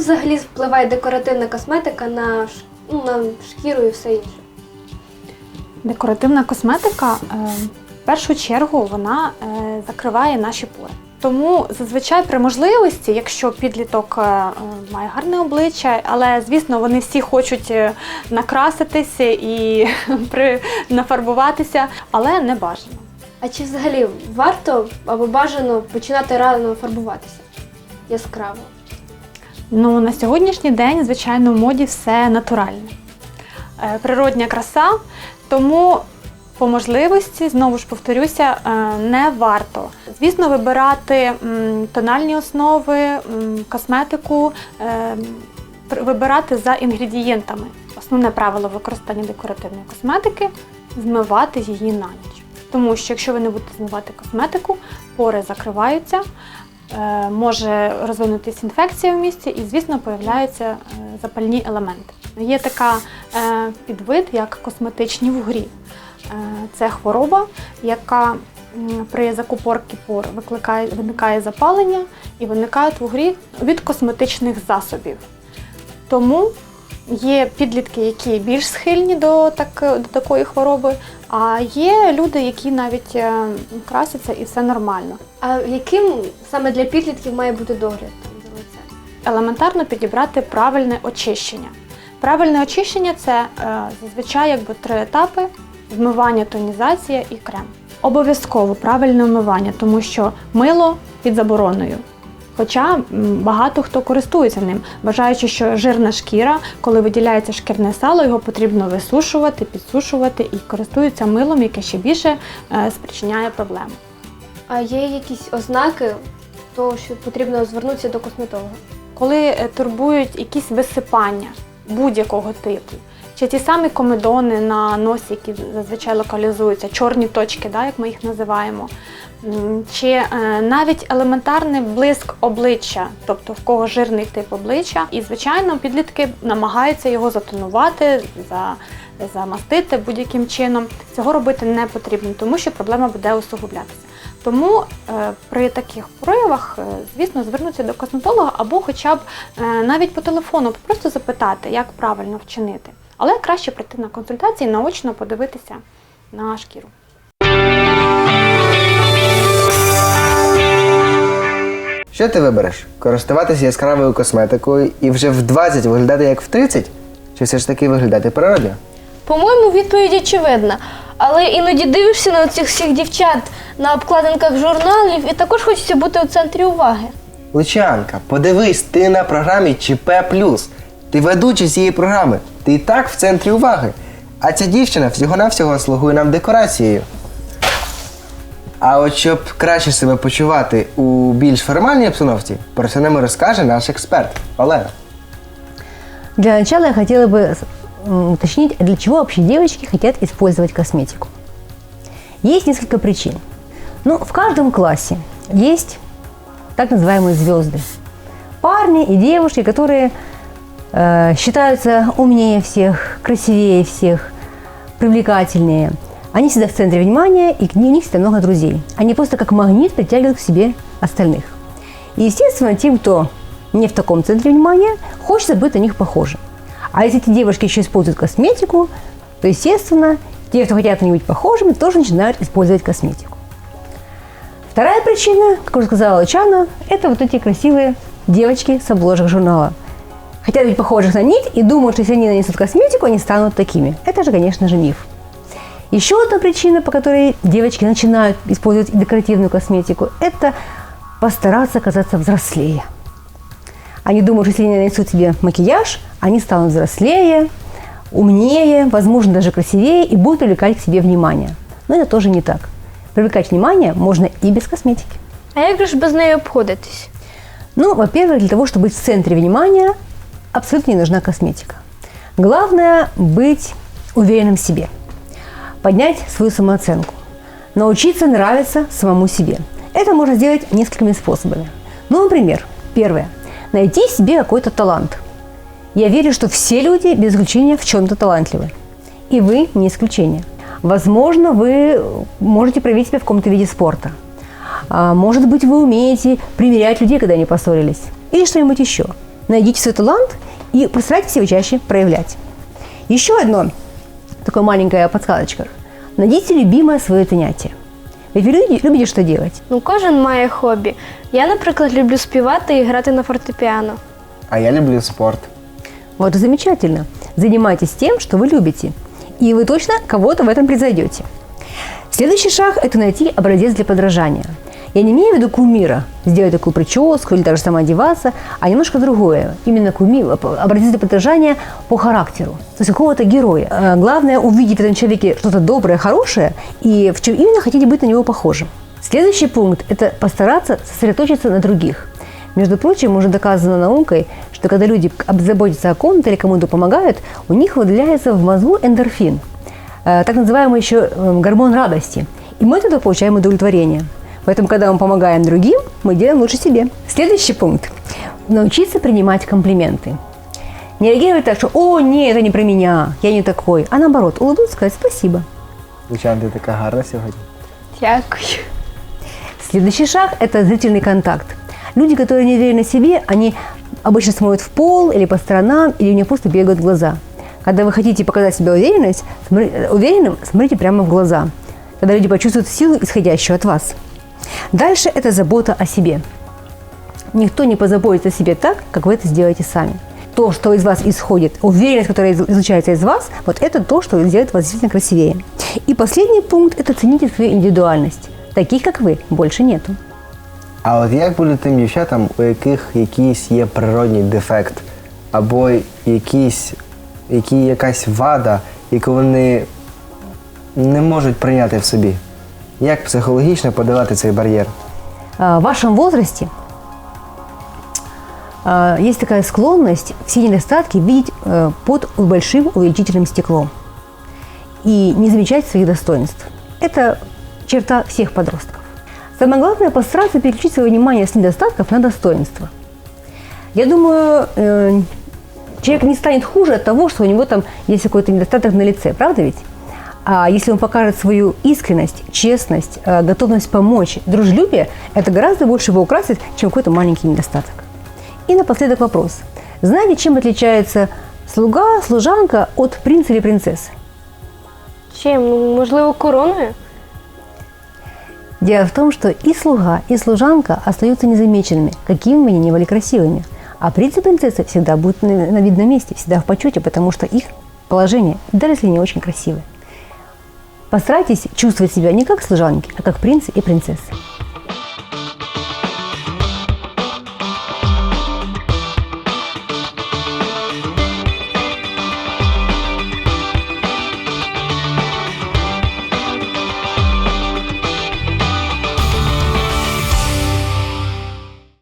взагалі впливає декоративна косметика на, ш- ну, на шкіру і все інше? Декоративна косметика е, в першу чергу вона е, закриває наші пори. Тому зазвичай при можливості, якщо підліток е, має гарне обличчя, але звісно вони всі хочуть накраситися і при, нафарбуватися, але не бажано. А чи взагалі варто або бажано починати рано фарбуватися? Яскраво. Ну на сьогоднішній день, звичайно, в моді все натуральне, Е, природня краса. Тому по можливості, знову ж повторюся, е, не варто. Звісно, вибирати тональні основи, косметику, е, вибирати за інгредієнтами. Основне правило використання декоративної косметики змивати її на ніч. Тому що якщо ви не будете змивати косметику, пори закриваються, може розвинутися інфекція в місті і, звісно, появляються е, запальні елементи. Є така е, підвид, як косметичні вугрі. Е, Це хвороба, яка при закупорці пор викликає, виникає запалення і виникають вугрі від косметичних засобів. Тому є підлітки, які більш схильні до, так, до такої хвороби, а є люди, які навіть е, красяться і все нормально. А яким саме для підлітків має бути догляд елементарно підібрати правильне очищення. Правильне очищення це е, зазвичай якби три етапи: вмивання, тонізація і крем. Обов'язково правильне вмивання, тому що мило під забороною. Хоча багато хто користується ним, вважаючи, що жирна шкіра, коли виділяється шкірне сало, його потрібно висушувати, підсушувати і користуються милом, яке ще більше е, спричиняє проблеми. А є якісь ознаки того, що потрібно звернутися до косметолога? коли е, турбують якісь висипання будь-якого типу, чи ті самі комедони на носі, які зазвичай локалізуються, чорні точки, да, як ми їх називаємо, чи е, навіть елементарний блиск обличчя, тобто в кого жирний тип обличчя, і звичайно підлітки намагаються його затонувати, за, замастити будь-яким чином. Цього робити не потрібно, тому що проблема буде усугублятися. Тому е, при таких проявах, е, звісно, звернутися до косметолога або хоча б е, навіть по телефону просто запитати, як правильно вчинити. Але краще прийти на консультації, наочно подивитися на шкіру. Що ти вибереш? Користуватися яскравою косметикою і вже в 20 виглядати як в 30? Чи все ж таки виглядати природньо? По-моєму, відповідь очевидна. Але іноді дивишся на цих всіх дівчат на обкладинках журналів і також хочеться бути у центрі уваги. Лучанка, подивись, ти на програмі ЧП. Ти ведучий цієї програми. Ти і так в центрі уваги. А ця дівчина всього-навсього слугує нам декорацією. А от щоб краще себе почувати у більш формальній обстановці, про це нам і розкаже наш експерт Олена. Для начала я хотела бы м, уточнить, а для чего вообще девочки хотят использовать косметику. Есть несколько причин. Ну, в каждом классе есть так называемые звезды. Парни и девушки, которые э, считаются умнее всех, красивее всех, привлекательнее. Они всегда в центре внимания, и у них всегда много друзей. Они просто как магнит притягивают к себе остальных. И, естественно, тем, кто не в таком центре внимания, хочется быть на них похожим. А если эти девушки еще используют косметику, то, естественно, те, кто хотят на них быть похожими, тоже начинают использовать косметику. Вторая причина, как уже сказала Лучана, это вот эти красивые девочки с обложек журнала. Хотят быть похожих на них и думают, что если они нанесут косметику, они станут такими. Это же, конечно же, миф. Еще одна причина, по которой девочки начинают использовать декоративную косметику, это постараться казаться взрослее. Они думают, что если они нанесут себе макияж, они станут взрослее, умнее, возможно, даже красивее и будут привлекать к себе внимание. Но это тоже не так. Привлекать внимание можно и без косметики. А як же ж без неї обходитись? Ну, во-первых, для того, чтобы быть в центре внимания, абсолютно не нужна косметика. Главное – быть уверенным в себе, поднять свою самооценку, научиться нравиться самому себе. Это можно сделать несколькими способами. Ну, например, первое – найти себе какой-то талант. Я верю, что все люди, без исключения, в чем-то талантливы. И вы не исключение. Возможно, вы можете проявить себя в каком-то виде спорта. А, Может быть, вы умеете примерять людей, когда они поссорились. Или что-нибудь еще найдите свой талант и постарайтесь его чаще проявлять. Еще одно, такая маленькая подсказочка. Найдите любимое свое занятие. Ведь вы любите, любите что делать? Ну, кожен має хобі. Я, наприклад, люблю співати і грати на фортепіано. А я люблю спорт. Вот и замечательно. Занимайтесь тем, что вы любите. И вы точно кого-то в этом превзойдете. Следующий шаг – это найти образец для подражания. я не имею в виду кумира, сделать такую прическу или даже сама одеваться, а немножко другое. Именно кумир, образец для подражания по характеру, то есть какого-то героя. Э, Главное увидеть в этом человеке что-то доброе, хорошее, и в чем именно хотите быть на него похожим. Следующий пункт – это постараться сосредоточиться на других. Между прочим, уже доказано наукой, что когда люди заботятся о ком-то или кому-то помогают, у них выделяется в мозгу эндорфин, э, так называемый еще э, гормон радости. И мы от этого получаем удовлетворение. Поэтому, когда мы помогаем другим, мы делаем лучше себе. Следующий пункт – научиться принимать комплименты. Не реагировать так, что «О, нет, это не про меня, я не такой», а наоборот, улыбнуться, сказать «Спасибо». Звичайно, ти така гарна сьогодні. Дякую. Следующий шаг – это зрительный контакт. Люди, которые не уверены в себе, они обычно смотрят в пол или по сторонам, или у них просто бегают глаза. Когда вы хотите показать себе уверенность, смотри- э, уверенным, смотрите прямо в глаза. Тогда люди почувствуют силу, исходящую от вас. Дальше это забота о себе. Никто не позаботится о себе так, как вы это сделаете сами. То, что из вас исходит, уверенность, которая из- излучается из вас, вот это то, что делает вас действительно красивее. И последний пункт – это цените свою индивидуальность. Таких, как вы, больше нету. А от як буде тим дівчатам, у яких якийсь є природній дефект, або якийсь, які якась вада, яку вони не можуть прийняти в собі? Як психологічно подолати цей бар'єр? В вашем возрасте есть такая склонность все недостатки видеть под большим увеличительным стеклом и не замечать своих достоинств. Это черта всех подростков. Самое главное постараться переключить свое внимание с недостатков на достоинства. Я думаю, человек не станет хуже от того, что у него там есть какой-то недостаток на лице, правда ведь? А если он покажет свою искренность, честность, э, готовность помочь, дружелюбие, это гораздо больше его украсит, чем какой-то маленький недостаток. И напоследок вопрос. Знаете, чем отличается слуга, служанка от принца или принцессы? Чим? Ну, можливо, короною? Дело в том, что и слуга, и служанка остаются незамеченными, какими бы они ни были красивыми. А принц и принцесса всегда будут на видном месте, всегда в почете, потому что их положение, даже если не очень красивое. Постарайтесь чувствовать себя не как служанки, а как принц и принцессы.